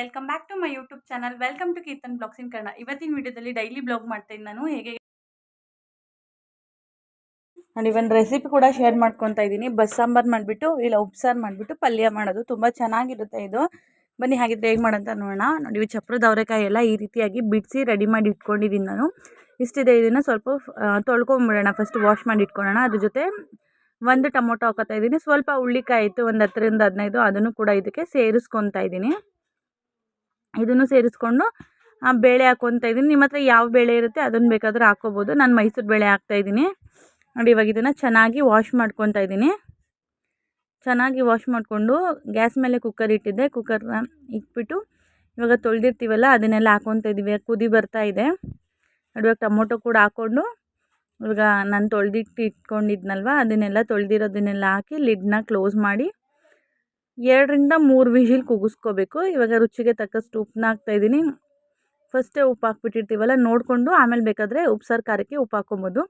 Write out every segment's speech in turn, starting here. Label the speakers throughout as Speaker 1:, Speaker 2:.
Speaker 1: Welcome back to my YouTube channel welcome to Keerthan blogs in Kannada ಇವತ್ತಿನ ವಿಡಿಯೋದಲ್ಲಿ daily blog ಮಾಡ್ತೀನಿ. ನಾನು ಹೇಗೆ ನಾನು ಒಂದು ರೆಸಿಪಿ ಕೂಡ ಶೇರ್ ಮಾಡ್ಕೊತಾ ಇದ್ದೀನಿ. ಬಸ್ ಸಾಂಬಾರು ಮಾಡಿಬಿಟ್ಟು, ಇಲ್ಲ ಉಪ್ಸಾರು ಮಾಡಿಬಿಟ್ಟು, ಪಲ್ಯ ಮಾಡೋದು. ತುಂಬ ಚೆನ್ನಾಗಿರುತ್ತೆ ಇದು. ಬನ್ನಿ ಹಾಗಿದ್ರೆ ಹೇಗೆ ಮಾಡೋಂತ ನೋಡೋಣ. ನೋಡಿ ಇವು ಚಪ್ರದ ಅವರೆಕಾಯಿ ಎಲ್ಲ ಈ ರೀತಿಯಾಗಿ ಬಿಡಿಸಿ ರೆಡಿ ಮಾಡಿ ಇಟ್ಕೊಂಡಿದ್ದೀನಿ ನಾನು. ಇಷ್ಟಿದೆ ಇದನ್ನು ಸ್ವಲ್ಪ ತೊಳ್ಕೊಂಬಿಡೋಣ. ಫಸ್ಟ್ ವಾಶ್ ಮಾಡಿ ಇಟ್ಕೊಳ್ಳೋಣ. ಅದ್ರ ಜೊತೆ ಒಂದು ಟೊಮೊಟೊ ಹಾಕೋತಾ ಇದ್ದೀನಿ. ಸ್ವಲ್ಪ ಹುಳ್ಳಿಕಾಯಿ ಇತ್ತು, ಒಂದು ಹತ್ತರಿಂದ ಹದಿನೈದು. ಅದನ್ನು ಕೂಡ ಇದಕ್ಕೆ ಸೇರಿಸ್ಕೊತಾ ಇದ್ದೀನಿ. ಇದನ್ನು ಸೇರಿಸ್ಕೊಂಡು ಬೇಳೆ ಹಾಕ್ಕೊತಾ ಇದ್ದೀನಿ ನಿಮ್ಮ ಹತ್ರ ಯಾವ ಬೇಳೆ ಇರುತ್ತೆ ಅದನ್ನು ಬೇಕಾದರೂ ಹಾಕ್ಕೋಬೋದು ನಾನು ಮೈಸೂರು ಬೇಳೆ ಹಾಕ್ತಾಯಿದ್ದೀನಿ ನೋಡಿ, ಇವಾಗ ಇದನ್ನು ಚೆನ್ನಾಗಿ ವಾಶ್ ಮಾಡ್ಕೊತಾ ಇದ್ದೀನಿ ಚೆನ್ನಾಗಿ ವಾಶ್ ಮಾಡಿಕೊಂಡು, ಗ್ಯಾಸ್ ಮೇಲೆ ಕುಕ್ಕರ್ ಇಟ್ಟಿದ್ದೆ. ಕುಕ್ಕರ್ನ ಇಟ್ಬಿಟ್ಟು, ಇವಾಗ ತೊಳೆದಿರ್ತೀವಲ್ಲ, ಅದನ್ನೆಲ್ಲ ಹಾಕ್ಕೊತಾ ಇದ್ದೀವಿ ಕುದಿ ಬರ್ತಾ ಇದೆ. ಇವಾಗ ಟೊಮೊಟೊ ಕೂಡ ಹಾಕ್ಕೊಂಡು ಇವಾಗ ನಾನು ತೊಳೆದಿಟ್ಟು ಇಟ್ಕೊಂಡಿದ್ನಲ್ವ, ಅದನ್ನೆಲ್ಲ ತೊಳೆದಿರೋದನ್ನೆಲ್ಲ ಹಾಕಿ ಲಿಡ್ನ ಕ್ಲೋಸ್ ಮಾಡಿ ಎರಡರಿಂದ ಮೂರು ವಿಷಿಲ್ ಕೂಗಿಸ್ಕೋಬೇಕು ಇವಾಗ ರುಚಿಗೆ ತಕ್ಕಷ್ಟು ಉಪ್ಪನ್ನ ಹಾಕ್ತಾಯಿದ್ದೀನಿ ಫಸ್ಟೇ ಉಪ್ಪು ಹಾಕ್ಬಿಟ್ಟಿರ್ತೀವಲ್ಲ, ನೋಡಿಕೊಂಡು ಆಮೇಲೆ ಬೇಕಾದರೆ ಉಪ್ಸಾರು ಖಾರಕ್ಕೆ ಉಪ್ಪು ಹಾಕ್ಕೊಬೋದು.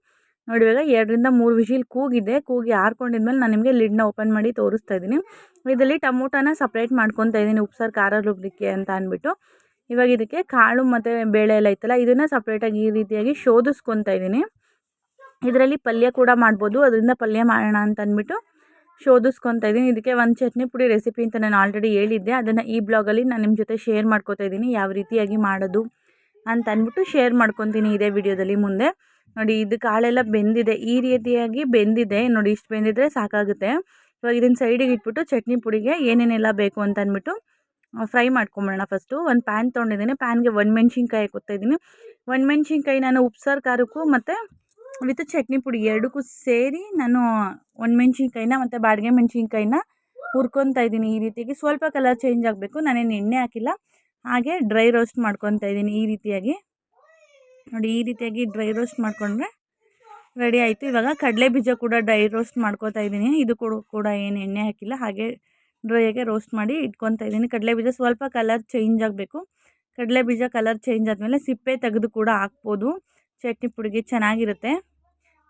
Speaker 1: ನೋಡಿ, ಇವಾಗ ಎರಡರಿಂದ ಮೂರು ವಿಷಿಲ್ ಕೂಗಿದೆ. ಕೂಗಿ ಆರ್ಕೊಂಡಿದ್ಮೇಲೆ ನಾನು ನಿಮಗೆ ಲಿಡ್ನ ಓಪನ್ ಮಾಡಿ ತೋರಿಸ್ತಾ ಇದ್ದೀನಿ. ಇದರಲ್ಲಿ ಟಮೋಟನ ಸಪ್ರೇಟ್ ಮಾಡ್ಕೊತಾ ಇದ್ದೀನಿ ಉಪ್ಸಾರು ಖಾರ ರುಬ್ಬಲಿಕ್ಕೆ ಅಂತ ಅಂದ್ಬಿಟ್ಟು ಇವಾಗ ಇದಕ್ಕೆ ಕಾಳು ಮತ್ತು ಬೇಳೆ ಎಲ್ಲ ಇತ್ತಲ್ಲ ಇದನ್ನು ಸಪ್ರೇಟಾಗಿ ಈ ರೀತಿಯಾಗಿ ಶೋಧಿಸ್ಕೊತಾ ಇದ್ದೀನಿ. ಇದರಲ್ಲಿ ಪಲ್ಯ ಕೂಡ ಮಾಡ್ಬೋದು. ಅದರಿಂದ ಪಲ್ಯ ಮಾಡೋಣ ಅಂತ ಅಂದ್ಬಿಟ್ಟು ಶೋಧಿಸ್ಕೊತಾ ಇದ್ದೀನಿ. ಇದಕ್ಕೆ ಒಂದು ಚಟ್ನಿ ಪುಡಿ ರೆಸಿಪಿ ಅಂತ ನಾನು ಆಲ್ರೆಡಿ ಹೇಳಿದ್ದೆ. ಅದನ್ನು ಈ ಬ್ಲಾಗಲ್ಲಿ ನಾನು ನಿಮ್ಮ ಜೊತೆ ಶೇರ್ ಮಾಡ್ಕೋತಾ ಇದ್ದೀನಿ. ಯಾವ ರೀತಿಯಾಗಿ ಮಾಡೋದು ಅಂತ ಅಂದ್ಬಿಟ್ಟು ಶೇರ್ ಮಾಡ್ಕೊತೀನಿ ಇದೇ ವಿಡಿಯೋದಲ್ಲಿ ಮುಂದೆ. ನೋಡಿ ಇದು ಕಾಳೆಲ್ಲ ಬೆಂದಿದೆ. ಈ ರೀತಿಯಾಗಿ ಬೆಂದಿದೆ. ನೋಡಿ, ಇಷ್ಟು ಬೆಂದಿದ್ರೆ ಸಾಕಾಗುತ್ತೆ. ಇವಾಗ ಇದನ್ನು ಸೈಡಿಗೆ ಇಟ್ಬಿಟ್ಟು ಚಟ್ನಿ ಪುಡಿಗೆ ಏನೇನೆಲ್ಲ ಬೇಕು ಅಂತ ಅಂದ್ಬಿಟ್ಟು ಫ್ರೈ ಮಾಡ್ಕೊಂಬಿಡೋಣ ಫಸ್ಟು ಒಂದು ಪ್ಯಾನ್ ತೊಗೊಂಡಿದ್ದೀನಿ. ಪ್ಯಾನ್ಗೆ ಒಂದು ಮೆಣಸಿನ್ಕಾಯಿ ಇದ್ದೀನಿ. ಒಂದು ಮೆಣಸಿನ್ಕಾಯಿ ನಾನು ಉಪ್ಸಾರು, ಖಾರಕ್ಕೂ ಮತ್ತು ವಿತ್ ಚಟ್ನಿ ಪುಡಿ ಎರಡಕ್ಕೂ ಸೇರಿ ನಾನು ಒಣ ಮೆಣಸಿನ್ಕಾಯಿನ ಮತ್ತು ಬಾಡಿಗೆ ಮೆಣಸಿನ್ಕಾಯಿನ ಹುರ್ಕೊತಾ ಇದ್ದೀನಿ ಈ ರೀತಿಯಾಗಿ. ಸ್ವಲ್ಪ ಕಲರ್ ಚೇಂಜ್ ಆಗಬೇಕು, ನಾನೇನು ಎಣ್ಣೆ ಹಾಕಿಲ್ಲ. ಹಾಗೆ ಡ್ರೈ ರೋಸ್ಟ್ ಮಾಡ್ಕೊತಾ ಇದ್ದೀನಿ ಈ ರೀತಿಯಾಗಿ. ನೋಡಿ, ಈ ರೀತಿಯಾಗಿ ಡ್ರೈ ರೋಸ್ಟ್ ಮಾಡಿಕೊಂಡ್ರೆ ರೆಡಿ ಆಯಿತು. ಇವಾಗ ಕಡಲೆ ಬೀಜ ಕೂಡ ಡ್ರೈ ರೋಸ್ಟ್ ಮಾಡ್ಕೊತಾ ಇದ್ದೀನಿ. ಇದು ಕೂಡ ಕೂಡ ಏನು ಎಣ್ಣೆ ಹಾಕಿಲ್ಲ. ಹಾಗೆ ಡ್ರೈಯಾಗೆ ರೋಸ್ಟ್ ಮಾಡಿ ಇಟ್ಕೊತಾ ಇದ್ದೀನಿ. ಕಡಲೆ ಬೀಜ ಸ್ವಲ್ಪ ಕಲರ್ ಚೇಂಜ್ ಆಗಬೇಕು. ಕಡಲೆ ಬೀಜ ಕಲರ್ ಚೇಂಜ್ ಆದಮೇಲೆ ಸಿಪ್ಪೆ ತೆಗೆದು ಕೂಡ ಹಾಕ್ಬೋದು. ಚಟ್ನಿ ಪುಡಿಗೆ ಚೆನ್ನಾಗಿರುತ್ತೆ.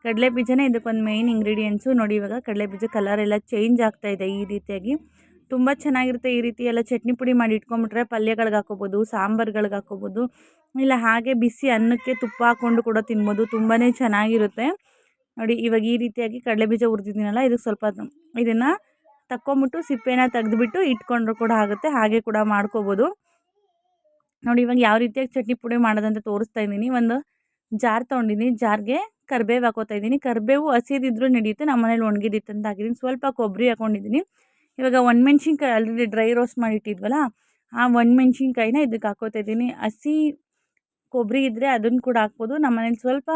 Speaker 1: ಕಡಲೆ ಬೀಜನೇ ಇದಕ್ಕೊಂದು ಮೇಯ್ನ್ ಇಂಗ್ರೀಡಿಯೆಂಟ್ಸು ನೋಡಿ ಇವಾಗ ಕಡಲೆ ಬೀಜ ಕಲರ್ ಎಲ್ಲ ಚೇಂಜ್ ಇದೆ ಈ ರೀತಿಯಾಗಿ. ತುಂಬ ಚೆನ್ನಾಗಿರುತ್ತೆ ಈ ರೀತಿ ಎಲ್ಲ ಚಟ್ನಿ ಪುಡಿ ಮಾಡಿ ಇಟ್ಕೊಂಬಿಟ್ರೆ ಪಲ್ಯಗಳಿಗೆ ಹಾಕೋಬೋದು ಸಾಂಬಾರ್ಗಳಿಗೆ ಹಾಕೋಬೋದು ಇಲ್ಲ ಹಾಗೆ ಬಿಸಿ ಅನ್ನಕ್ಕೆ ತುಪ್ಪ ಹಾಕ್ಕೊಂಡು ಕೂಡ ತಿನ್ಬೋದು ತುಂಬಾ ಚೆನ್ನಾಗಿರುತ್ತೆ. ನೋಡಿ ಇವಾಗ ಈ ರೀತಿಯಾಗಿ ಕಡಲೆ ಬೀಜ ಹುರಿದಿದ್ದೀನಲ್ಲ ಇದಕ್ಕೆ ಸ್ವಲ್ಪ ಇದನ್ನು ತಕ್ಕೊಂಬಿಟ್ಟು ಸಿಪ್ಪೆನ ತೆಗೆದುಬಿಟ್ಟು ಇಟ್ಕೊಂಡ್ರು ಕೂಡ ಆಗುತ್ತೆ, ಹಾಗೆ ಕೂಡ ಮಾಡ್ಕೋಬೋದು. ನೋಡಿ ಇವಾಗ ಯಾವ ರೀತಿಯಾಗಿ ಚಟ್ನಿ ಪುಡಿ ಮಾಡೋದಂತ ತೋರಿಸ್ತಾ ಇದ್ದೀನಿ. ಒಂದು ಜಾರ್ ತೊಗೊಂಡಿದ್ದೀನಿ, ಜಾರ್ಗೆ ಕರಿಬೇವು ಹಾಕೋತಾ ಇದ್ದೀನಿ. ಕರ್ಬೇವು ಹಸಿದಿದ್ರೂ ನಡೆಯುತ್ತೆ, ನಮ್ಮ ಮನೇಲಿ ಒಣಗಿದಿತ್ತು ಅಂತ ಹಾಕಿದ್ದೀನಿ. ಸ್ವಲ್ಪ ಕೊಬ್ಬರಿ ಹಾಕೊಂಡಿದ್ದೀನಿ. ಇವಾಗ ಒಣಮೆಣ್ಸಿನ್ಕಾಯಿ ಆಲ್ರೆಡಿ ಡ್ರೈ ರೋಸ್ಟ್ ಮಾಡಿಟ್ಟಿದ್ವಲ್ಲ, ಆ ಒಣಮೆಣ್ಸಿನ್ಕಾಯಿನ ಇದಕ್ಕೆ ಹಾಕೋತಾ ಇದ್ದೀನಿ. ಹಸಿ ಕೊಬ್ಬರಿ ಇದ್ದರೆ ಅದನ್ನು ಕೂಡ ಹಾಕ್ಬೋದು. ನಮ್ಮ ಮನೇಲಿ ಸ್ವಲ್ಪ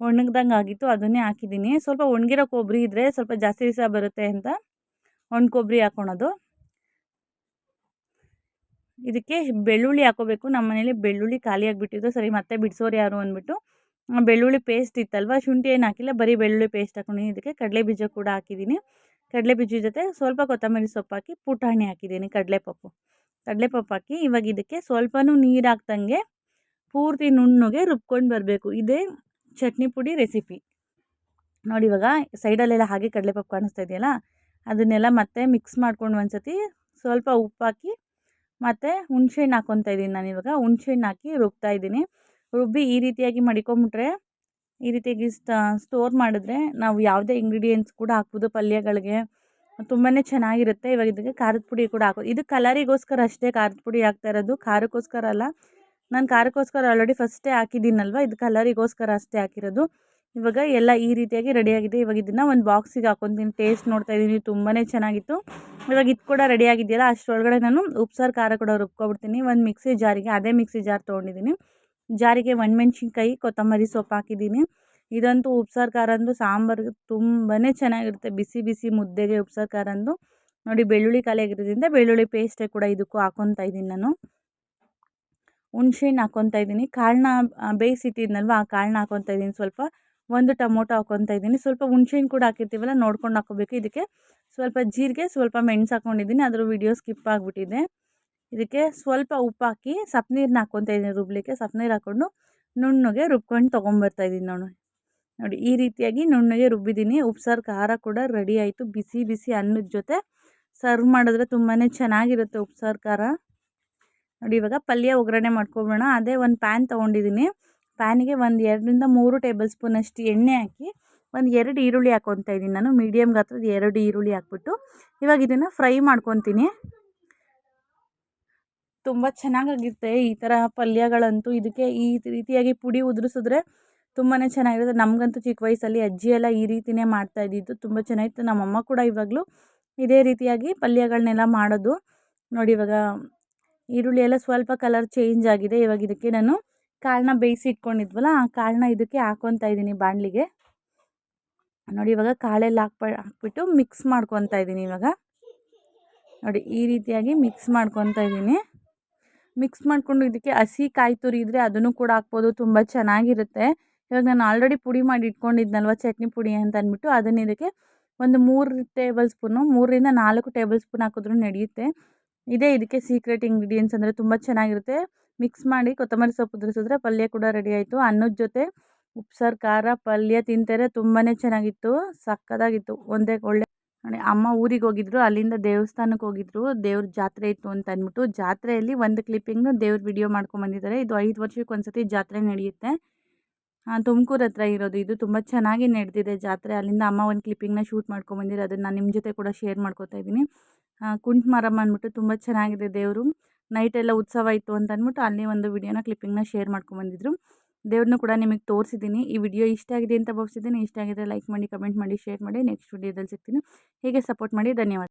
Speaker 1: ಒಣಗ್ದಂಗೆ ಆಗಿತ್ತು, ಅದನ್ನೇ ಹಾಕಿದ್ದೀನಿ. ಸ್ವಲ್ಪ ಒಣಗಿರೋ ಕೊಬ್ಬರಿ ಇದ್ದರೆ ಸ್ವಲ್ಪ ಜಾಸ್ತಿ ದಿವಸ ಬರುತ್ತೆ ಅಂತ ಒಣ ಕೊಬ್ಬರಿ ಹಾಕ್ಕೊಳೋದು ಇದಕ್ಕೆ ಬೆಳ್ಳುಳ್ಳಿ ಹಾಕೋಬೇಕು. ನಮ್ಮ ಮನೇಲಿ ಬೆಳ್ಳುಳ್ಳಿ ಖಾಲಿ ಆಗಿಬಿಟ್ಟಿದ್ದು. ಸರಿ, ಮತ್ತೆ ಬಿಡಿಸೋರು ಯಾರು ಅಂದ್ಬಿಟ್ಟು ಬೆಳ್ಳುಳ್ಳಿ ಪೇಸ್ಟ್ ಇತ್ತಲ್ವ? ಶುಂಠಿ ಏನು ಹಾಕಿಲ್ಲ, ಬರೀ ಬೆಳ್ಳುಳ್ಳಿ ಪೇಸ್ಟ್ ಹಾಕೊಂಡಿದ್ದೀನಿ ಇದಕ್ಕೆ ಕಡಲೆ ಬೀಜ ಕೂಡ ಹಾಕಿದ್ದೀನಿ. ಕಡಲೆ ಬೀಜ ಜೊತೆ ಸ್ವಲ್ಪ ಕೊತ್ತಂಬರಿ ಸೊಪ್ಪು ಹಾಕಿ, ಪುಟಾಣಿ ಹಾಕಿದ್ದೀನಿ, ಕಡಲೆಪಪ್ಪು. ಕಡಲೆಪಪ್ಪು ಹಾಕಿ, ಇವಾಗ ಇದಕ್ಕೆ ಸ್ವಲ್ಪನೂ ನೀರು ಹಾಕ್ದಂಗೆ ಪೂರ್ತಿ ನುಣ್ಣುಗೆ ರುಬ್ಕೊಂಡು ಬರಬೇಕು. ಇದೇ ಚಟ್ನಿ ಪುಡಿ ರೆಸಿಪಿ ನೋಡಿ ಇವಾಗ ಸೈಡಲ್ಲೆಲ್ಲ ಹಾಗೆ ಕಡಲೆಪಪ್ಪು ಕಾಣಿಸ್ತಾ ಇದೆಯಲ್ಲ, ಅದನ್ನೆಲ್ಲ ಮತ್ತೆ ಮಿಕ್ಸ್ ಮಾಡ್ಕೊಂಡು ಒಂದು ಸತಿ ಸ್ವಲ್ಪ ಉಪ್ಪು ಹಾಕಿ ಮತ್ತು ಹುಣಸೆಹಣ್ಣು ಹಾಕ್ಕೊತಾ ಇದ್ದೀನಿ ನಾನು ಇವಾಗ. ಹುಣ್ಸೆಹಣ್ಣು ಹಾಕಿ ರುಬ್ತಾ ಇದ್ದೀನಿ ರುಬ್ಬಿ ಈ ರೀತಿಯಾಗಿ ಮಡಿಕೊಂಬಿಟ್ರೆ, ಈ ರೀತಿಯಾಗಿ ಸ್ಟೋರ್ ಮಾಡಿದ್ರೆ ನಾವು ಯಾವುದೇ ಇಂಗ್ರೀಡಿಯೆಂಟ್ಸ್ ಕೂಡ ಹಾಕ್ಬೋದು ಪಲ್ಯಗಳಿಗೆ. ತುಂಬಾ ಚೆನ್ನಾಗಿರುತ್ತೆ ಇವಾಗ ಇದಕ್ಕೆ ಖಾರದ ಪುಡಿ ಕೂಡ ಹಾಕೋದು ಇದು ಕಲರಿಗೋಸ್ಕರ ಅಷ್ಟೇ ಖಾರದ ಪುಡಿ ಹಾಕ್ತಾ ಇರೋದು, ಖಾರಕ್ಕೋಸ್ಕರ ಅಲ್ಲ. ನಾನು ಖಾರಕ್ಕೋಸ್ಕರ ಆಲ್ರೆಡಿ ಫಸ್ಟೇ ಹಾಕಿದ್ದೀನಲ್ವ, ಇದು ಕಲರಿಗೋಸ್ಕರ ಅಷ್ಟೇ ಹಾಕಿರೋದು. ಇವಾಗ ಎಲ್ಲ ಈ ರೀತಿಯಾಗಿ ರೆಡಿಯಾಗಿದೆ, ಇವಾಗ ಇದನ್ನು ಒಂದು ಬಾಕ್ಸಿಗೆ ಹಾಕೊತೀನಿ ಟೇಸ್ಟ್ ನೋಡ್ತಾ ಇದ್ದೀನಿ ತುಂಬಾ ಚೆನ್ನಾಗಿತ್ತು. ಇವಾಗ ಇದು ಕೂಡ ರೆಡಿಯಾಗಿದೆಯಲ್ಲ, ಅಷ್ಟರೊಳಗಡೆ ನಾನು ಉಪ್ಸಾರು ಖಾರ ಕೂಡ ರುಬ್ಕೊಬಿಡ್ತೀನಿ, ಒಂದು ಮಿಕ್ಸಿ ಜಾರಿಗೆ, ಅದೇ ಮಿಕ್ಸಿ ಜಾರ್ ತೊಗೊಂಡಿದ್ದೀನಿ. ಜಾರಿಗೆ ಒಣಮೆಣ್ಸಿನ್ಕಾಯಿ, ಕೊತ್ತಂಬರಿ ಸೊಪ್ಪು ಹಾಕಿದ್ದೀನಿ. ಇದಂತೂ ಉಪ್ಸಾರು ಖಾರ ಅಂದು ತುಂಬಾ ಚೆನ್ನಾಗಿರುತ್ತೆ. ಬಿಸಿ ಬಿಸಿ ಮುದ್ದೆಗೆ ಉಪ್ಸಾರು ಖಾರ ಅಂದು ನೋಡಿ, ಬೆಳ್ಳುಳ್ಳಿ ಖಾಲಿ ಆಗಿರೋದ್ರಿಂದ ಬೆಳ್ಳುಳ್ಳಿ ಪೇಸ್ಟೆ ಕೂಡ ಇದಕ್ಕೂ ಹಾಕೊತಾ ಇದ್ದೀನಿ ನಾನು. ಹುಣ್ಸೆಹಣ್ಣು ಹಾಕೊತಾ ಇದ್ದೀನಿ. ಕಾಳನ್ನ ಬೇಯಿಸಿಟ್ಟಿದ್ನಲ್ವ, ಆ ಕಾಳನ್ನ ಹಾಕೊತಾ ಇದ್ದೀನಿ ಸ್ವಲ್ಪ. ಒಂದು ಟೊಮೊಟೊ ಹಾಕೊತಾ ಇದ್ದೀನಿ. ಸ್ವಲ್ಪ ಹುಣ್ಸೆಹಣ್ಣು ಕೂಡ ಹಾಕಿರ್ತೀವಲ್ಲ, ನೋಡ್ಕೊಂಡು ಹಾಕೋಬೇಕು. ಇದಕ್ಕೆ ಸ್ವಲ್ಪ ಜೀರಿಗೆ, ಸ್ವಲ್ಪ ಮೆಣಸು ಹಾಕ್ಕೊಂಡಿದ್ದೀನಿ ಅದರ ವಿಡಿಯೋ ಸ್ಕಿಪ್ ಆಗಿಬಿಟ್ಟಿದೆ. ಇದಕ್ಕೆ ಸ್ವಲ್ಪ ಉಪ್ಪು ಹಾಕಿ ಸಪ್ಪನೀರನ್ನ ಹಾಕ್ಕೊತಾ ಇದ್ದೀನಿ ರುಬ್ಲಿಕ್ಕೆ. ಸಪ್ಪನೀರು ಹಾಕ್ಕೊಂಡು ನುಣ್ಣಗೆ ರುಬ್ಕೊಂಡು ತೊಗೊಂಬರ್ತಾಯಿದ್ದೀನಿ ನಾನು. ನೋಡಿ, ಈ ರೀತಿಯಾಗಿ ನುಣ್ಣಗೆ ರುಬ್ಬಿದ್ದೀನಿ ಉಪ್ಸಾರು, ಖಾರ ಕೂಡ ರೆಡಿ ಆಯಿತು. ಬಿಸಿ ಬಿಸಿ ಅನ್ನದ ಜೊತೆ ಸರ್ವ್ ಮಾಡಿದ್ರೆ ತುಂಬಾ ಚೆನ್ನಾಗಿರುತ್ತೆ ಉಪ್ಸಾರು, ಖಾರ. ನೋಡಿ, ಇವಾಗ ಪಲ್ಯ ಒಗ್ಗರಣೆ ಮಾಡ್ಕೊಬೋಣ ಅದೇ ಒಂದು ಪ್ಯಾನ್ ತೊಗೊಂಡಿದ್ದೀನಿ ಪ್ಯಾನಿಗೆ ಒಂದು ಎರಡರಿಂದ ಮೂರು ಟೇಬಲ್ ಸ್ಪೂನಷ್ಟು ಎಣ್ಣೆ ಹಾಕಿ ಒಂದು ಎರಡು ಈರುಳ್ಳಿ ಹಾಕ್ಕೊತಾ ಇದ್ದೀನಿ ನಾನು. ಮೀಡಿಯಮ್ ಗಾತ್ರದ ಎರಡು ಈರುಳ್ಳಿ ಹಾಕ್ಬಿಟ್ಟು ಇವಾಗ ಇದನ್ನು ಫ್ರೈ ಮಾಡ್ಕೊತೀನಿ. ತುಂಬ ಚೆನ್ನಾಗಾಗಿರುತ್ತೆ ಈ ಥರ ಪಲ್ಯಗಳಂತೂ. ಇದಕ್ಕೆ ಈ ರೀತಿಯಾಗಿ ಪುಡಿ ಉದುರಿಸಿದ್ರೆ ತುಂಬಾ ಚೆನ್ನಾಗಿರುತ್ತೆ. ನಮಗಂತೂ ಚಿಕ್ಕ ವಯಸ್ಸಲ್ಲಿ ಅಜ್ಜಿ ಎಲ್ಲ ಈ ರೀತಿಯೇ ಮಾಡ್ತಾ ಇದ್ದಿದ್ದು ತುಂಬ ಚೆನ್ನಾಗಿತ್ತು. ನಮ್ಮಮ್ಮ ಕೂಡ ಇವಾಗಲೂ ಇದೇ ರೀತಿಯಾಗಿ ಪಲ್ಯಗಳನ್ನೆಲ್ಲ ಮಾಡೋದು. ನೋಡಿ ಇವಾಗ ಈರುಳ್ಳಿ ಎಲ್ಲ ಸ್ವಲ್ಪ ಕಲರ್ ಚೇಂಜ್ ಆಗಿದೆ. ಇವಾಗ ಇದಕ್ಕೆ ನಾನು ಕಾಳನ್ನ ಬೇಯಿಸಿ ಇಟ್ಕೊಂಡಿದ್ವಲ್ಲ, ಆ ಕಾಳನ್ನ ಇದಕ್ಕೆ ಹಾಕ್ಕೊತಾ ಇದ್ದೀನಿ ಬಾಣಲಿಗೆ. ನೋಡಿ ಇವಾಗ ಕಾಳೆಲ್ಲ ಹಾಕ್ಬ ಹಾಕ್ಬಿಟ್ಟು ಮಿಕ್ಸ್ ಮಾಡ್ಕೊತಾ ಇದ್ದೀನಿ ಇವಾಗ. ನೋಡಿ ಈ ರೀತಿಯಾಗಿ ಮಿಕ್ಸ್ ಮಾಡ್ಕೊತಾ ಇದ್ದೀನಿ. ಮಿಕ್ಸ್ ಮಾಡಿಕೊಂಡು ಇದಕ್ಕೆ ಹಸಿ ಕಾಯಿ ತುರಿ ಇದ್ದರೆ ಅದನ್ನು ಕೂಡ ಹಾಕ್ಬೋದು. ತುಂಬ ಚೆನ್ನಾಗಿರುತ್ತೆ. ಇವಾಗ ನಾನು ಆಲ್ರೆಡಿ ಪುಡಿ ಮಾಡಿ ಇಟ್ಕೊಂಡಿದ್ನಲ್ವ ಚಟ್ನಿ ಪುಡಿ ಅಂತ ಅಂದ್ಬಿಟ್ಟು ಅದನ್ನು ಇದಕ್ಕೆ ಒಂದು ಮೂರು ಟೇಬಲ್ ಸ್ಪೂನು, ಮೂರರಿಂದ ನಾಲ್ಕು ಟೇಬಲ್ ಸ್ಪೂನ್ ಹಾಕಿದ್ರೂ ನಡೆಯುತ್ತೆ. ಇದೇ ಇದಕ್ಕೆ ಸೀಕ್ರೆಟ್ ಇಂಗ್ರೀಡಿಯೆಂಟ್ಸ್ ಅಂದರೆ ತುಂಬ ಚೆನ್ನಾಗಿರುತ್ತೆ. ಮಿಕ್ಸ್ ಮಾಡಿ ಕೊತ್ತಂಬರಿ ಸೊಪ್ಪು ಉದುರಿಸಿದ್ರೆ ಪಲ್ಯ ಕೂಡ ರೆಡಿ ಆಯಿತು. ಅನ್ನದ ಜೊತೆ ಉಪ್ಸಾರು, ಖಾರ, ಪಲ್ಯ ತಿಂತಾರೆ. ತುಂಬಾ ಚೆನ್ನಾಗಿತ್ತು. ಸಕ್ಕದಾಗಿತ್ತು ಒಂದೇ ಒಳ್ಳೆ ಅಮ್ಮ ಊರಿಗೆ ಹೋಗಿದ್ರು, ಅಲ್ಲಿಂದ ದೇವಸ್ಥಾನಕ್ಕೆ ಹೋಗಿದ್ರು, ದೇವ್ರ ಜಾತ್ರೆ ಇತ್ತು ಅಂತ ಅಂದ್ಬಿಟ್ಟು ಜಾತ್ರೆಯಲ್ಲಿ ಒಂದು ಕ್ಲಿಪ್ಪಿಂಗ್ನು ದೇವ್ರ ವಿಡಿಯೋ ಮಾಡ್ಕೊಂಬಂದಿದ್ದಾರೆ ಇದು ಐದು ವರ್ಷಕ್ಕೆ ಒಂದ್ಸತಿ ಜಾತ್ರೆ ನಡೆಯುತ್ತೆ. ತುಮಕೂರು ಹತ್ರ ಇರೋದು. ಇದು ತುಂಬ ಚೆನ್ನಾಗಿ ನಡೆದಿದೆ ಜಾತ್ರೆ. ಅಲ್ಲಿಂದ ಅಮ್ಮ ಒಂದು ಕ್ಲಿಪ್ಪಿಂಗ್ನ ಶೂಟ್ ಮಾಡ್ಕೊಂಬಂದಿರೋ ಅದನ್ನು ನಾನು ನಿಮ್ಮ ಜೊತೆ ಕೂಡ ಶೇರ್ ಮಾಡ್ಕೊತಾ ಇದ್ದೀನಿ. ಕುಂಟ್ ಮರಮ್ಮ ಅಂದ್ಬಿಟ್ಟು ತುಂಬ ಚೆನ್ನಾಗಿದೆ ದೇವರು. ನೈಟೆಲ್ಲ ಉತ್ಸವ ಇತ್ತು ಅಂತ ಅಂದ್ಬಿಟ್ಟು ಅಲ್ಲಿ ಒಂದು ವಿಡಿಯೋನ ಕ್ಲಿಪ್ಪಿಂಗ್ನ ಶೇರ್ ಮಾಡ್ಕೊಂಬಂದಿದ್ರು ದೇವ್ರನ್ನೂ ಕೂಡ ನಿಮಗೆ ತೋರಿಸಿದ್ದೀನಿ. ಈ ವಿಡಿಯೋ ಇಷ್ಟ ಆಗಿದೆ ಅಂತ ಭಾವಿಸಿದ್ದೀನಿ, ಇಷ್ಟ ಆಗಿದ್ರೆ ಲೈಕ್ ಮಾಡಿ, ಕಮೆಂಟ್ ಮಾಡಿ, ಶೇರ್ ಮಾಡಿ. ನೆಕ್ಸ್ಟ್ ವಿಡಿಯೋದಲ್ಲಿ ಸಿಗ್ತೀನಿ. ಹೀಗೆ ಸಪೋರ್ಟ್ ಮಾಡಿ. ಧನ್ಯವಾದ.